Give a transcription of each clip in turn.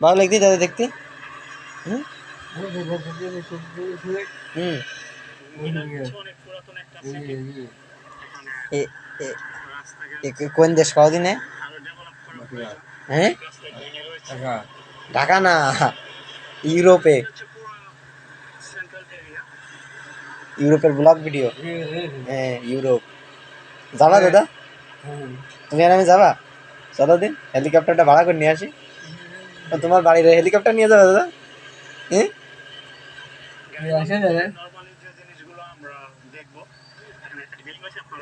ভালো লাগতি দাদা দেখতে? হুম? হুম। কোন দেশ? কদিনে হ্যাঁ? ঢাকা না? ইউরোপে। ইউরোপের ব্লগ ভিডিও? হ্যাঁ ইউরোপ। যাবা দাদা? তুমি আর আমি যাবা? চলো দিন হেলিকপ্টারটা ভাড়া করে নিয়ে আসি। তোমার বাড়ির হেলিকপ্টার নিয়ে যাবে দাদা? হ্যাঁ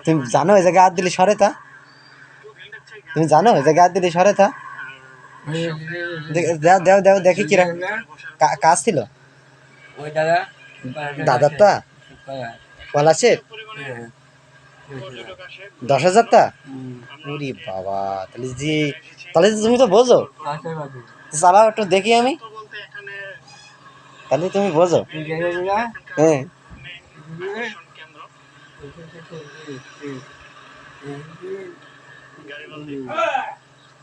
তুমি জানো এই জায়গায় হাত দিলে সরে তা? তুমি জানো এই জায়গায় হাত দিলে সরে তা? দে- দেও দেও দেও দেখি কিরা কা- কাজ ছিল? ওই দাদা দাদার তা? পলাশের দশ হাজার টা উরি বাবা তাহলে জি তাহলে তুমি তো বোঝো। চালাও একটু দেখি আমি। তাহলে তুমি বোঝো। হ্যাঁ।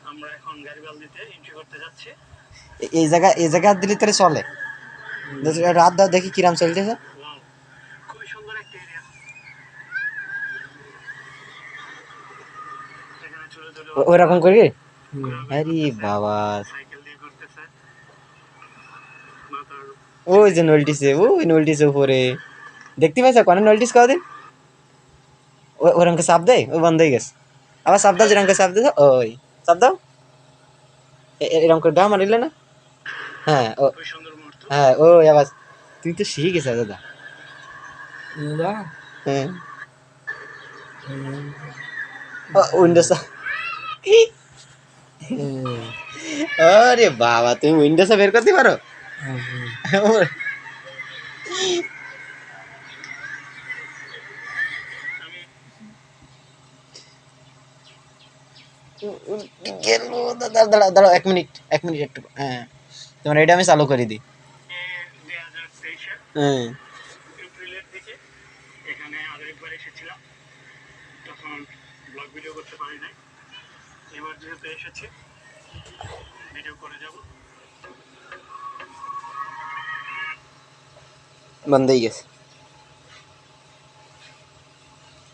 আমরা এখন গাড়িবালদিতে এন্ট্রি করতে যাচ্ছি এই জায়গা এই জায়গা দিলে তাহলে চলে। রাত দাও দেখি কিরাম চলতেছে। ওয়াও খুবই সুন্দর একটা এরিয়া এখানে ছোট ছোট ও- ওরকম করি আরে বাবা। ওই যে নলটিছে ওই নলটিছে উপরে। দেখতে পাইছো? কোন নলটিস কদিন ও ওরকম চাপ দেয়? ও বন্ধ হয়ে গেছে। আবার চাপ দাও যেরকম চাপ দিছো ওই। চাপ দাও। এরকম করে দাও মারিলে না? হ্যাঁ ও খুবই সুন্দর মুহূর্ত। হ্যাঁ ও আবার তুমি তো শিখে গেছো দাদা। হ্যাঁ। উইন্ডোজ আরে বাবা তুমি উইন্ডোজ বের করতে পারো? গেল দাঁড়া দাঁড়া দাঁড়াও এক মিনিট এক মিনিট একটু হ্যাঁ। তোমার এটা আমি চালু করে দিই। হ্যাঁ। এখানে আগের একবার এসেছিলাম। তখন ব্লগ ভিডিও করতে পারি নাই। এবার যেহেতু এসেছি ভিডিও করে যাব। বন্ধ হয়ে গেছে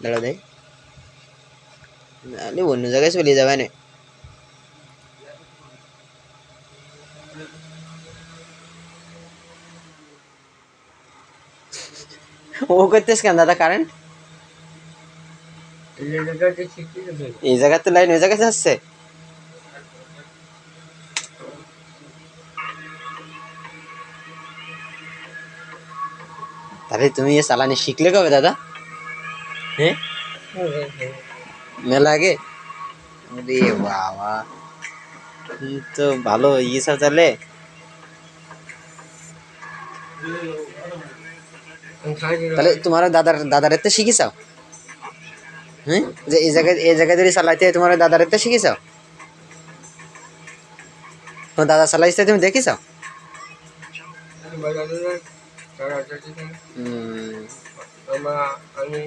দাঁড়া দেয় নাহলে অন্য জায়গায় চলে যাবে না ও করতেছ কেন দাদা কারেন্ট এই জায়গাতে লাইন ওই জায়গায় যাচ্ছে তাহলে তুমি এ চালানি শিখলে কবে, দাদা? হ্যাঁ মেলা আগে? আরে বাবা তো ভালো ইয়ে সব তাহলে তোমার দাদার দাদার এতে শিখেছাও হ্যাঁ যে এই জায়গায় এই জায়গায় যদি চালাইতে তোমার দাদার এতে শিখেছাও দাদা চালাইছে, তুমি দেখিছাও হুম আমি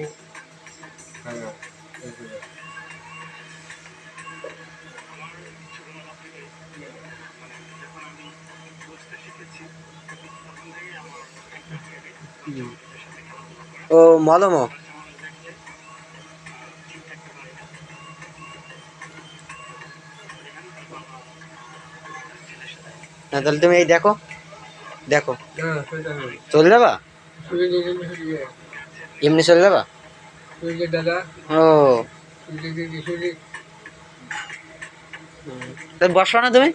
ও মলম হ্যাঁ তাহলে তুমি এই দেখো দেখো। না চলে যাবা? এমনি চলে যাবা? দাদা। ও। বসো না তুমি।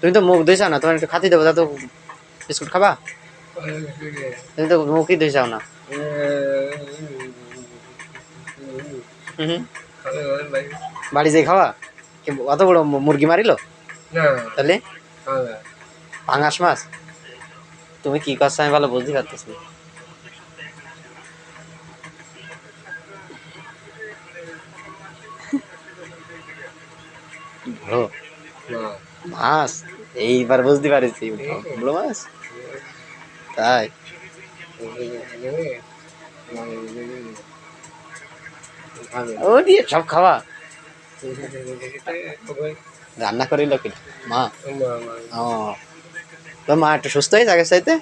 তুমি তো মুখ ধুইছাও না তোমার একটু খাতি দেবো তা তো বিস্কুট খাবা? তুমি তো মুখই ধুইছাও না। বাড়ি। যাই খাওয়া? অত বড় মুরগি মারিলো? তাহলে? হ্যাঁ পাঙাশ মাছ? তুমি কি করছ? আমি ভালো বুঝতে পারতেছি মাছ? এইবার বুঝতে পারছি। বড় মাছ? তাই? ও দিয়ে সব খাওয়া। রান্না করিল কি মা? মা মা। ও। তো মা একটু সুস্থ হয়েছে আগের চাইতে?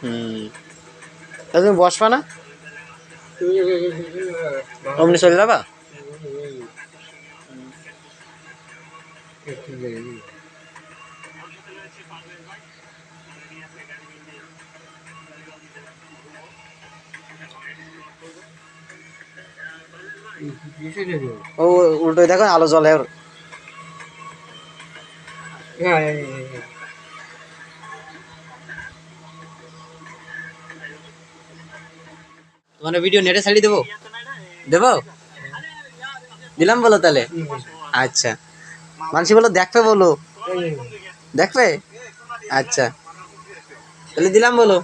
হুম। তুমি বসবা না? অমনি চলে যাবা? ও উল্টো দেখো আলো জ্বলে ওর। তোমার ভিডিও নেটে ছাড়িয়ে দেবো? দেবো? দিলাম বলো তাহলে? আচ্ছা। মানসি বলো দেখবে বলো? দেখবে? আচ্ছা। তাহলে দিলাম বলো।